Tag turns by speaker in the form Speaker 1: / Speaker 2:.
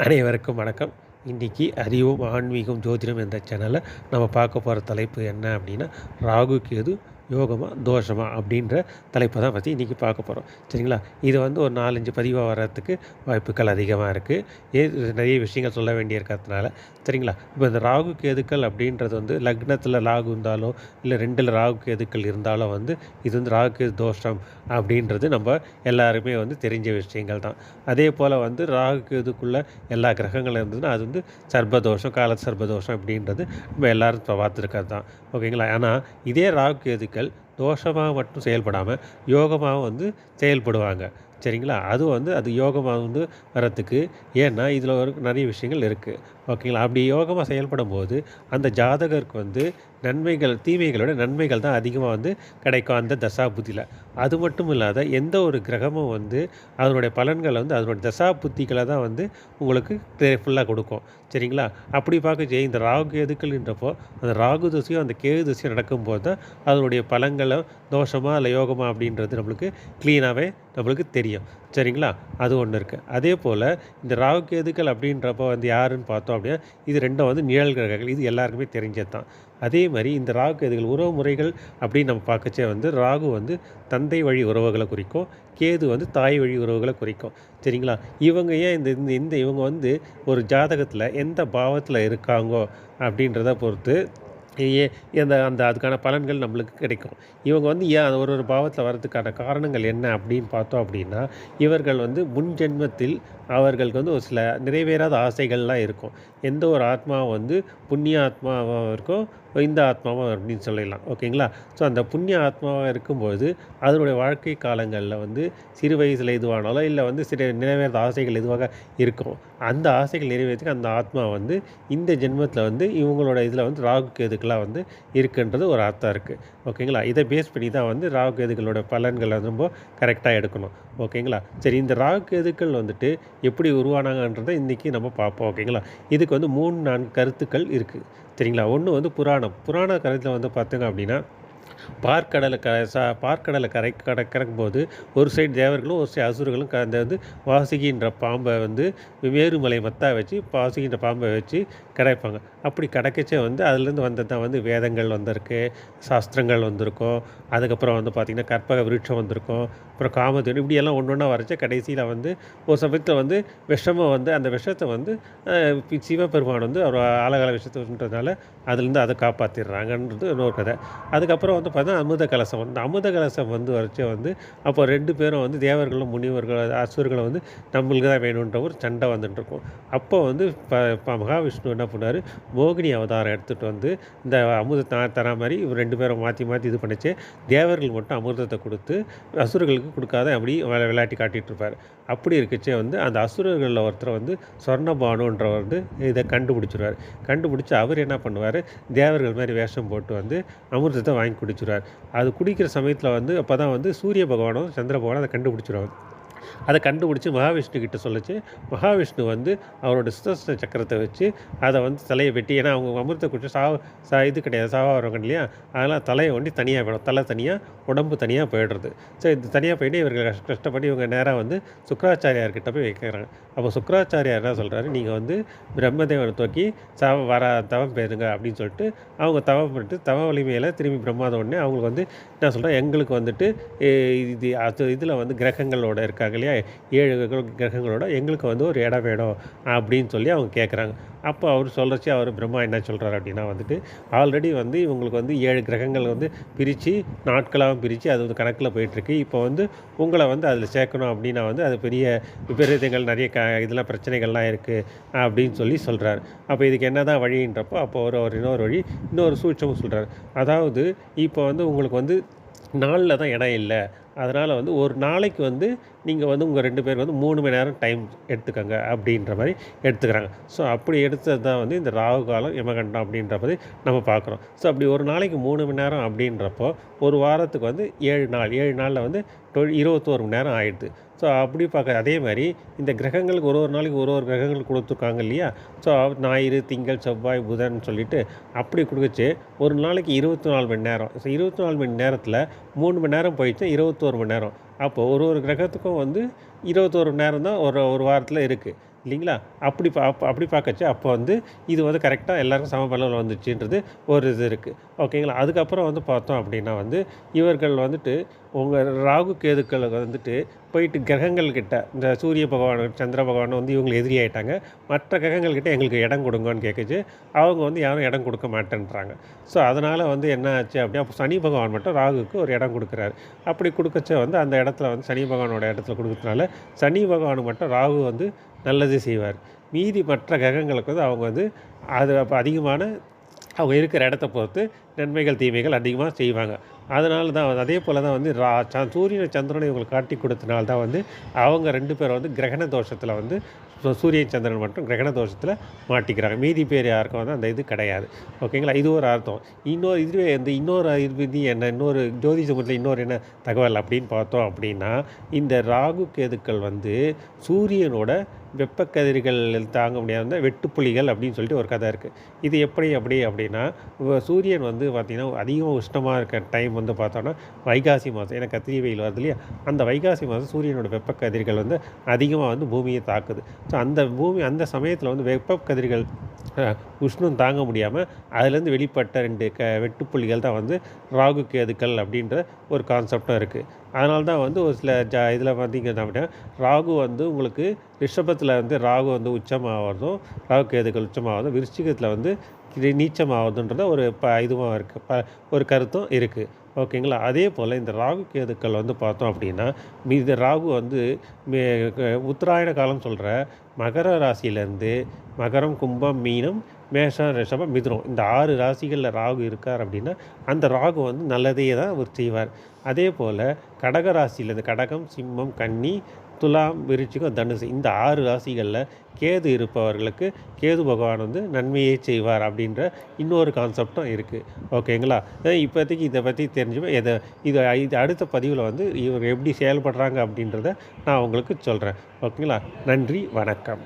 Speaker 1: அனைவருக்கும் வணக்கம். இன்றைக்கி அறிவும் ஆன்மீகம் ஜோதிடம் என்ற சேனலில் நம்ம பார்க்க போகிற தலைப்பு என்ன அப்படின்னா ராகு கேது யோகமாக தோஷமா அப்படின்ற தலைப்பை தான் பற்றி இன்றைக்கி பார்க்க போகிறோம் சரிங்களா? இது வந்து ஒரு நாலஞ்சு பதிவாக வர்றதுக்கு வாய்ப்புகள் அதிகமாக இருக்குது ஏ நிறைய விஷயங்கள் சொல்ல வேண்டியிருக்கிறதுனால. சரிங்களா? இப்போ இந்த ராகு கேதுக்கள் அப்படின்றது வந்து லக்னத்தில் ராகு இருந்தாலோ இல்லை ரெண்டில் ராகு கேதுக்கள் இருந்தாலோ வந்து இது வந்து ராகு கேது தோஷம் அப்படின்றது நம்ம எல்லாருமே வந்து தெரிஞ்ச விஷயங்கள் தான். அதே போல் வந்து ராகு கேதுக்குள்ளே எல்லா கிரகங்களும் இருந்ததுன்னா அது வந்து சர்பதோஷம் கால சர்பதோஷம் அப்படின்றது நம்ம எல்லாரும் இப்போ பார்த்துருக்கிறது தான். ஓகேங்களா? ஆனால் இதே ராகு கேதுக்கள் தோஷமாக மட்டும் செயல்படாமல் யோகமாக வந்து செயல்படுவாங்க. சரிங்களா? அது வந்து அது யோகமாக வந்து வரத்துக்கு ஏன்னா இதில் ஒரு நிறைய விஷயங்கள் இருக்குது ஓகேங்களா? அப்படி யோகமாக செயல்படும் போது அந்த ஜாதகருக்கு வந்து நன்மைகள் தீமைகளோட நன்மைகள் தான் அதிகமாக வந்து கிடைக்கும் அந்த தசா புத்தியில் அது மட்டும் இல்லாத எந்த ஒரு கிரகமும் வந்து அதனுடைய பலன்களை வந்து அதனுடைய தசா புத்திகளை தான் வந்து உங்களுக்கு ஃபுல்லாக கொடுக்கும். சரிங்களா? அப்படி பார்க்க இந்த ராகு எதுக்கள்ன்றப்போ அந்த ராகு தசையும் அந்த கேது தசையும் நடக்கும்போது தான் அதனுடைய பலன்களை தோஷமாக இல்லை யோகமா அப்படின்றது நம்மளுக்கு க்ளீனாகவே நம்மளுக்கு தெரியும். சரிங்களா? அது ஒன்று இருக்குது அதே போல் இந்த ராகு கேதுக்கள் அப்படின்றப்போ வந்து யாருன்னு பார்த்தோம் அப்படின்னா இது ரெண்டும் வந்து நிழல் கிரகங்கள். இது எல்லாருக்குமே தெரிஞ்சது தான் அதே மாதிரி இந்த ராகு கேதுகள் உறவு முறைகள் அப்படின்னு நம்ம பார்க்கச்சே வந்து ராகு வந்து தந்தை வழி உறவுகளை குறிக்கும். கேது வந்து தாய் வழி உறவுகளை குறிக்கும். சரிங்களா? இவங்க ஏன் இந்த இந்த இந்த இவங்க வந்து ஒரு ஜாதகத்தில் எந்த பாவத்தில் இருக்காங்கோ அப்படின்றத பொறுத்து அந்த அந்த அதுக்கான பலன்கள் நம்மளுக்கு கிடைக்கும். இவங்க வந்து ஏன் ஒரு ஒரு பாவத்தில் வர்றதுக்கான காரணங்கள் என்ன அப்படின்னு பார்த்தோம் அப்படின்னா இவர்கள் வந்து முன் ஜென்மத்தில் அவர்களுக்கு வந்து ஒரு சில நிறைவேறாத ஆசைகள்லாம் இருக்கும். எந்த ஒரு ஆத்மாவும் வந்து புண்ணிய ஆத்மாவாகவும் இருக்கும் இந்த ஆத்மாவும் அப்படின்னு சொல்லிடலாம் ஓகேங்களா? ஸோ அந்த புண்ணிய ஆத்மாவாக இருக்கும்போது அதனுடைய வாழ்க்கை காலங்களில் வந்து சிறு வயசில் எதுவானாலும் இல்லை வந்து சிறு நிறைவேறாத ஆசைகள் எதுவாக இருக்கும். அந்த ஆசைகள் நிறைவேற்றுக்கு அந்த ஆத்மா வந்து இந்த ஜென்மத்தில் வந்து இவங்களோட இதில் வந்து ராகு கேதுக்கெலாம் வந்து இருக்குன்றது ஒரு அர்த்தம் இருக்குது ஓகேங்களா? இதை பேஸ் பண்ணி தான் வந்து ராகு கேதுகளோட பலன்களை ரொம்ப கரெக்டாக எடுக்கணும். ஓகேங்களா? சரி இந்த ராகு கேதுக்கள் வந்துட்டு எப்படி உருவானாங்கன்றதை இன்றைக்கி நம்ம பார்ப்போம். ஓகேங்களா? இதுக்கு வந்து மூணு நான்கு கருத்துக்கள் இருக்குது சரிங்களா? ஒன்று வந்து புராணம். புராண கருத்தில் வந்து பார்த்தீங்க அப்படின்னா பார்க்கடலை க சா பார்க்கடலை கரை கட கறக்கும்போது ஒரு சைடு தேவர்களும் ஒரு சைடு அசுரர்களும் கலந்து அந்த வந்து வாசுகின்ற பாம்பை வந்து மேருமலை மத்தா வச்சு வாசுகின்ற பாம்பை வச்சு கிடைப்பாங்க. அப்படி கிடைக்கச்சே வந்து அதுலேருந்து வந்தது தான் வந்து வேதங்கள் வந்திருக்கு சாஸ்திரங்கள் வந்திருக்கும் அதுக்கப்புறம் வந்து பார்த்திங்கன்னா கற்பக விருட்சம் வந்திருக்கும் அப்புறம் காமதேனு இப்படியெல்லாம் ஒன்று ஒன்றா வரைச்ச கடைசியில் வந்து ஒரு சமயத்தில் வந்து விஷமம் வந்து அந்த விஷத்தை வந்து சிவபெருமான் வந்து அவர் ஆலகால விஷயத்துன்றதுனால அதுலேருந்து அதை காப்பாற்றிடுறாங்கன்றது இன்னொரு கதை. அதுக்கப்புறம் வந்து பார்த்தா அமுத கலசம். அந்த அமுத கலசம் வந்து வரைச்சே வந்து அப்போ ரெண்டு பேரும் வந்து தேவர்களும் முனிவர்கள் அசுரர்களும் வந்து நம்மளுக்கு தான் வேணுன்ற ஒரு சண்டை வந்துட்டு இருக்கும். அப்போ வந்து இப்போ மகாவிஷ்ணு என்ன பண்ணார்? மோகினி அவதாரம் எடுத்துகிட்டு வந்து இந்த அமுதத்தை தரா மாதிரி இவர் ரெண்டு பேரும் மாற்றி மாற்றி இது பண்ணிச்சு. தேவர்கள் மட்டும் அமிர்தத்தை கொடுத்து அசுரர்களுக்கு கொடுக்காத அப்படி விளையாட்டி காட்டிகிட்டு இருப்பார். அப்படி இருக்கச்சே வந்து அந்த அசுரர்களில் ஒருத்தர் வந்து சொர்ணபானுன்றவர் வந்து இதை கண்டுபிடிச்சிருவார். கண்டுபிடிச்சி அவர் என்ன பண்ணுவார்? தேவர்கள் மாதிரி வேஷம் போட்டு வந்து அமிர்தத்தை வாங்கி குடிச்சிருவார் அது குடிக்கிற சமயத்தில் வந்து அப்போ தான் வந்து சூரிய பகவானும் சந்திர பகவானும் அதை கண்டுபிடிச்சிருவாங்க அதை கண்டுபிடிச்சி மகாவிஷ்ணு கிட்ட சொல்லிச்சு. மகாவிஷ்ணு வந்து அவரோட சுதர்சன சக்கரத்தை வச்சு அதை வந்து தலையை வெட்டி ஏன்னா அவங்க அமிர்த குடிச்சு சாவ சா இது கிடையாது சாவா வருவாங்க இல்லையா? அதெல்லாம் தலையை ஒண்டி தனியாக போயிடும் தலை தனியாக உடம்பு தனியாக போயிடுறது. ஸோ இது தனியாக போயிட்டு இவர்கள் கஷ்ட கஷ்டப்பட்டு இவங்க நேராக வந்து சுக்கராச்சாரியார்கிட்ட போய் வைக்கிறாங்க. அப்போ சுக்கராச்சாரியார் என்ன சொல்கிறாரு நீங்கள் வந்து பிரம்மதேவனை தோக்கி சவ வர தவம் பேருங்க அப்படின்னு சொல்லிட்டு அவங்க தவம் பண்ணிட்டு தவ வலிமையில் திரும்பி பிரம்மாதம் உடனே அவங்களுக்கு வந்து என்ன சொல்கிறேன் எங்களுக்கு வந்துட்டு இது அது இதில் வந்து கிரகங்களோட இருக்காங்க இல்லையா? ஏழு கிரகங்களோட எங்களுக்கு வந்து ஒரு இடம் வேணும் அப்படின்னு சொல்லி அவங்க கேட்குறாங்க அப்போ அவர் சொல்கிறச்சி அவர் பிரம்மா என்ன சொல்கிறார் அப்படின்னா வந்துட்டு ஆல்ரெடி வந்து இவங்களுக்கு வந்து ஏழு கிரகங்கள் வந்து பிரித்து நாட்களாகவும் பிரித்து அது வந்து கணக்கில் போயிட்டுருக்கு. இப்போ வந்து உங்களை வந்து அதில் சேர்க்கணும் அப்படின்னா வந்து அது பெரிய விபரீதங்கள் நிறைய க இதெல்லாம் பிரச்சனைகள்லாம் இருக்குது அப்படின்னு சொல்லி சொல்கிறார் அப்போ இதுக்கு என்ன தான் வழின்றப்போ அப்போ ஒரு ஒரு இன்னொரு வழி இன்னொரு சூட்சமும் சொல்கிறார் அதாவது இப்போ வந்து உங்களுக்கு வந்து நாளில் தான் இடம் இல்லை. அதனால் வந்து ஒரு நாளைக்கு வந்து நீங்கள் வந்து உங்கள் ரெண்டு பேர் வந்து மூணு மணி நேரம் டைம் எடுத்துக்கோங்க அப்படின்ற மாதிரி எடுத்துக்கிறாங்க. ஸோ அப்படி எடுத்தது தான் வந்து இந்த ராகு காலம் யமகண்டம் அப்படின்ற மாதிரி நம்ம பார்க்குறோம். ஸோ அப்படி ஒரு நாளைக்கு மூணு மணி நேரம் அப்படின்றப்போ ஒரு வாரத்துக்கு வந்து ஏழு நாள் ஏழு நாளில் வந்து டொ இருபத்தோரு மணி நேரம் ஆயிடுது. ஸோ அப்படி பார்க்க அதே மாதிரி இந்த கிரகங்களுக்கு ஒரு ஒரு நாளைக்கு ஒரு ஒரு கிரகங்கள் கொடுத்துருக்காங்க இல்லையா? ஸோ ஞாயிறு திங்கள் செவ்வாய் புதன் சொல்லிட்டு அப்படி கொடுக்குச்சு ஒரு நாளைக்கு இருபத்தி நாலு மணி நேரம். ஸோ இருபத்தி நாலு மணி நேரத்தில் மூணு மணி நேரம் போயிடுச்சு இருபத்தோரு மணி நேரம். அப்போது ஒரு ஒரு கிரகத்துக்கும் வந்து இருபத்தோரு மணி நேரம் தான் ஒரு ஒரு வாரத்தில் இருக்குது இல்லைங்களா? அப்படி பா அப்படி பார்க்கச்சு அப்போ வந்து இது வந்து கரெக்டாக எல்லாருக்கும் சம பலவில் வந்துச்சுன்றது ஒரு இது இருக்குது ஓகேங்களா? அதுக்கப்புறம் வந்து பார்த்தோம் அப்படின்னா வந்து இவர்கள் வந்துட்டு உங்கள் ராகு கேதுக்கள் வந்துட்டு போயிட்டு கிரகங்கள் கிட்ட இந்த சூரிய பகவான் சந்திர பகவான் வந்து இவங்க எதிரியாயிட்டாங்க மற்ற கிரகங்கள் கிட்ட எங்களுக்கு இடம் கொடுங்கன்னு கேட்குச்சு அவங்க வந்து யாரும் இடம் கொடுக்க மாட்டேன்றாங்க. ஸோ அதனால் வந்து என்ன ஆச்சு அப்படின்னா சனி பகவான் மட்டும் ராகுக்கு ஒரு இடம் கொடுக்குறாரு. அப்படி கொடுக்கச்ச வந்து அந்த இடத்துல வந்து சனி பகவானோட இடத்துல கொடுக்கறதுனால சனி பகவானுக்கு மட்டும் ராகு வந்து நல்லது செய்வார். மீதி மற்ற கிரகங்களுக்கு வந்து அவங்க வந்து அது அப்போ அதிகமான அவங்க இருக்கிற இடத்த பொறுத்து நன்மைகள் தீமைகள் அதிகமாக செய்வாங்க. அதனால தான் அதே போல் தான் வந்து ரா ச சூரியனை சந்திரனை இவங்களுக்கு காட்டி கொடுத்தனால தான் வந்து அவங்க ரெண்டு பேரும் வந்து கிரகண தோஷத்தில் வந்து சூரிய சூரியன் சந்திரன் மட்டும் கிரகண தோஷத்தில் மாட்டிக்கிறாங்க. மீதி பேர் யாருக்கும் வந்து அந்த இது கிடையாது. ஓகேங்களா? இது ஒரு அர்த்தம். இன்னொரு இதுவே இந்த இன்னொரு இது என்ன இன்னொரு ஜோதி சமூகத்தில் இன்னொரு என்ன தகவல் அப்படின்னு பார்த்தோம் அப்படின்னா இந்த ராகு கேதுக்கள் வந்து சூரியனோட வெப்பக்கதிர்கள் தாங்க முடியாத வெட்டுப்புலிகள் அப்படின்னு சொல்லிட்டு ஒரு கதை இருக்குது இது எப்படி அப்படி அப்படின்னா சூரியன் வந்து பார்த்திங்கன்னா அதிகம் உஷ்ணமாக இருக்க டைம் வந்து பார்த்தோன்னா வைகாசி மாதம். ஏன்னா கத்திரி வெயில் வருது இல்லையா? அந்த வைகாசி மாதம் சூரியனோட வெப்பக்கதிர்கள் வந்து அதிகமாக வந்து பூமியை தாக்குது. ஸோ அந்த பூமி அந்த சமயத்தில் வந்து வெப்பக்கதிர்கள் அஹ், உஷ்ணம் தாங்க முடியாமல் அதுலேருந்து வெளிப்பட்ட ரெண்டு க வெட்டுப்புள்ளிகள் தான் வந்து ராகு கேதுக்கள் அப்படின்ற ஒரு கான்செப்டும் இருக்குது அதனால தான் வந்து ஒரு சில ஜா இதில் பார்த்தீங்கன்னா அப்படின்னா ராகு வந்து உங்களுக்கு ரிஷபத்தில் வந்து ராகு வந்து உச்சமாகிறதும் ராகு கேதுக்கள் உச்சமாகிறதும் விருச்சிகத்தில் வந்து இது நீச்சமாகுதுன்றத ஒரு ப இதுவாக இருக்குது ப ஒரு கருத்தும் இருக்குது ஓகேங்களா? அதே போல் இந்த ராகு கேதுக்கள் வந்து பார்த்தோம் அப்படின்னா மீ- இந்த ராகு வந்து மே க- உத்தராயண காலம் சொல்கிற மகர ராசியிலேருந்து மகரம் கும்பம் மீனம் மேஷம் ரிஷபம் மிதுனம். இந்த ஆறு ராசிகளில் ராகு இருக்கார் அப்படின்னா அந்த ராகு வந்து நல்லதையே தான் அவர் செய்வார். அதே போல் கடக ராசியிலேருந்து கடகம் சிம்மம் கன்னி துலாம் விருச்சிகம் தனுசு. இந்த ஆறு ராசிகளில் கேது இருப்பவர்களுக்கு கேது பகவான் வந்து நன்மையை செய்வார் அப்படின்ற இன்னொரு கான்செப்டும் இருக்குது ஓகேங்களா? இப்போதைக்கு இதை பற்றி தெரிஞ்சுப்பேன் இதை இது இது அடுத்த பதிவில் வந்து இவர் எப்படி செயல்படுறாங்க அப்படின்றத நான் உங்களுக்கு சொல்கிறேன் ஓகேங்களா? நன்றி வணக்கம்.